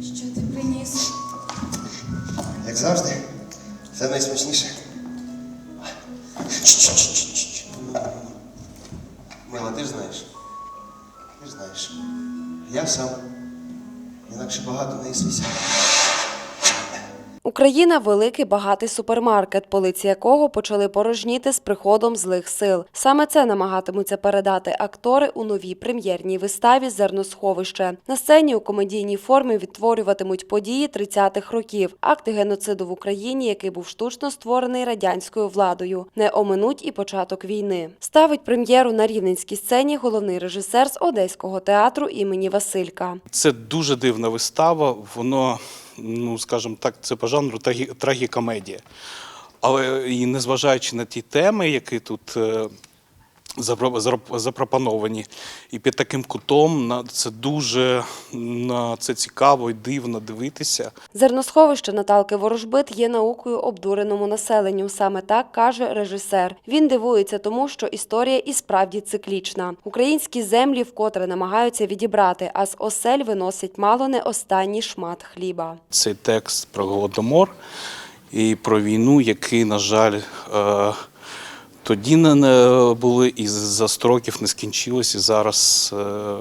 Що ти приніс? Як завжди, це найсмачніше. Мила, ти ж знаєш. Ти ж знаєш. Я сам. Інакше багато не їсися. Україна великий багатий супермаркет, полиці якого почали порожніти з приходом злих сил. Саме це намагатимуться передати актори у новій прем'єрній виставі Зерносховище. На сцені у комедійній формі відтворюватимуть події 30-х років, акти геноциду в Україні, який був штучно створений радянською владою. Не оминуть і початок війни. Ставить прем'єру на рівненській сцені головний режисер з Одеського театру імені Василька. Це дуже дивна вистава. Воно, ну скажімо так, це по жанру трагі- трагікомедія. Але і незважаючи на ті теми, які тут е, запропоновані, і під таким кутом на це дуже на це цікаво і дивно дивитися. Зерносховище Наталки Ворожбит є наукою обдуреному населенню. Саме так каже режисер. Він дивується тому, що історія і справді циклічна. Українські землі вкотре намагаються відібрати, а з осель виносять мало не останній шмат хліба. Цей текст про голодомор і про війну, які, на жаль, е, тоді не- були і за строків не скінчилось, і зараз е,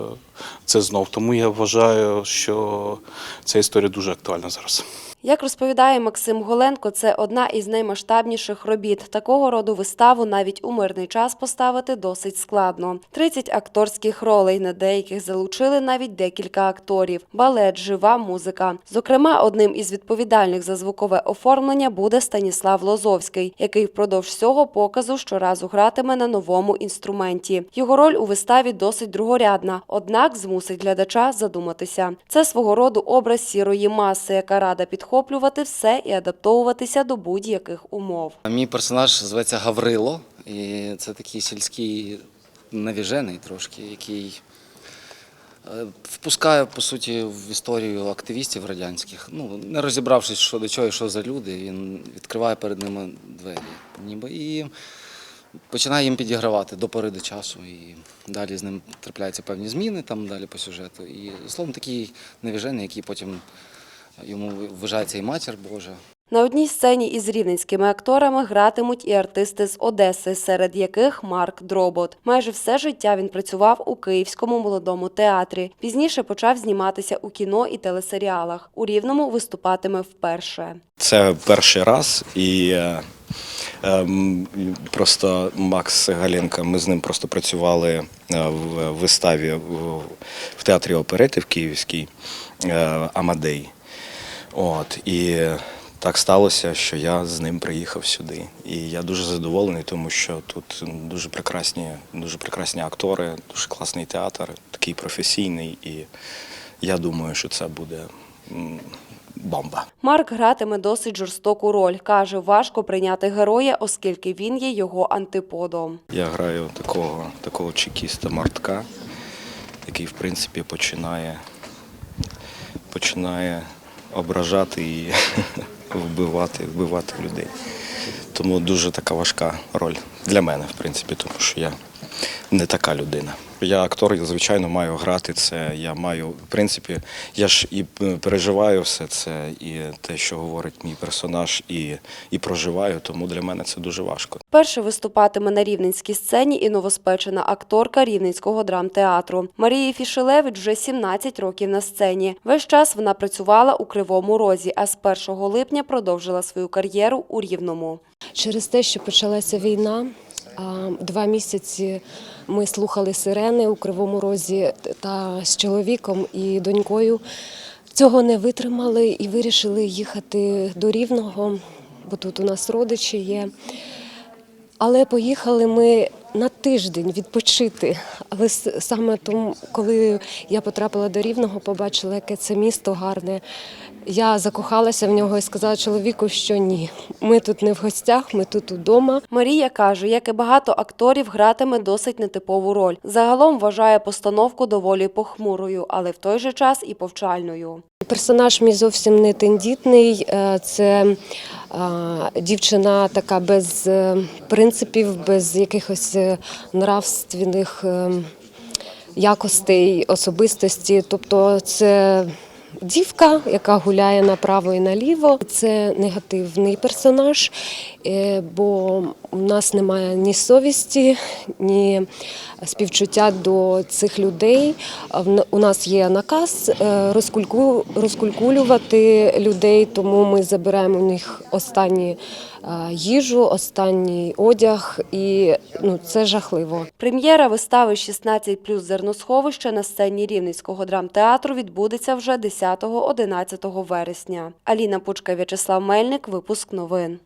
це знов. Тому я вважаю, що ця історія дуже актуальна зараз. Як розповідає Максим Голенко, це одна із наймасштабніших робіт. Такого роду виставу навіть у мирний час поставити досить складно. 30 акторських ролей, на деяких залучили навіть декілька акторів. Балет, жива музика. Зокрема, одним із відповідальних за звукове оформлення буде Станіслав Лозовський, який впродовж всього показу щоразу гратиме на новому інструменті. Його роль у виставі досить другорядна, однак змусить глядача задуматися. Це свого роду образ сірої маси, яка рада підхоплювати все і адаптовуватися до будь-яких умов. Мій персонаж зветься Гаврило, і це такий сільський навіжений трошки, який е, впускає, по суті, в історію активістів радянських. Ну, не розібравшись, що до чого і що за люди, він відкриває перед ними двері. Ніби і починає їм підігравати до пори до часу. І далі з ним трапляються певні зміни там далі по сюжету. І словом такий навіжений, який потім йому вважається і матір Божа. На одній сцені із рівненськими акторами гратимуть і артисти з Одеси, серед яких Марк Дробот. Майже все життя він працював у Київському молодому театрі. Пізніше почав зніматися у кіно і телесеріалах. У Рівному виступатиме вперше. Це перший раз, і е, ем, просто Макс Галенко, ми з ним просто працювали е, в виставі в, театрі оперети в Київській е, Амадей. От, і так сталося, що я з ним приїхав сюди. І я дуже задоволений, тому що тут дуже прекрасні, дуже прекрасні актори, дуже класний театр, такий професійний. І я думаю, що це буде бомба. Марк гратиме досить жорстоку роль. каже, важко прийняти героя, оскільки він є його антиподом. Я граю такого, такого чекіста Мартка, який, в принципі, починає, починає ображати і вбивати, вбивати людей. Тому дуже така важка роль для мене, в принципі, тому що я не така людина. Я актор, я, звичайно, маю грати це. Я маю, в принципі, я ж і переживаю все це, і те, що говорить мій персонаж, і, і проживаю, тому для мене це дуже важко. Перше виступатиме на рівненській сцені і новоспечена акторка Рівненського драмтеатру. Марія Фішелевич вже 17 років на сцені. Весь час вона працювала у Кривому Розі, а з 1 липня продовжила свою кар'єру у Рівному. Через те, що почалася війна, два місяці ми слухали сирени у Кривому Розі та з чоловіком і донькою. Цього не витримали і вирішили їхати до Рівного, бо тут у нас родичі є. Але поїхали ми на тиждень відпочити. Але саме тому, коли я потрапила до Рівного, побачила, яке це місто гарне. Я закохалася в нього і сказала чоловіку, що ні. Ми тут не в гостях, ми тут удома. Марія каже, як і багато акторів, гратиме досить нетипову роль. Загалом вважає постановку доволі похмурою, але в той же час і повчальною. Персонаж мій зовсім не тендітний. е, Це дівчина така без е, принципів, без якихось е, нравственних е, якостей, особистості. Тобто, це дівка, яка гуляє направо і наліво. Це негативний персонаж, е, бо у нас немає ні совісті, ні співчуття до цих людей. У нас є наказ е, розкульку, розкулькулювати людей, тому ми забираємо у них останні їжу, останній одяг, і ну, це жахливо. Прем'єра вистави «16 плюс зерносховище на сцені Рівненського драмтеатру відбудеться вже 10-11 вересня. Аліна Пучка, В'ячеслав Мельник, випуск новин.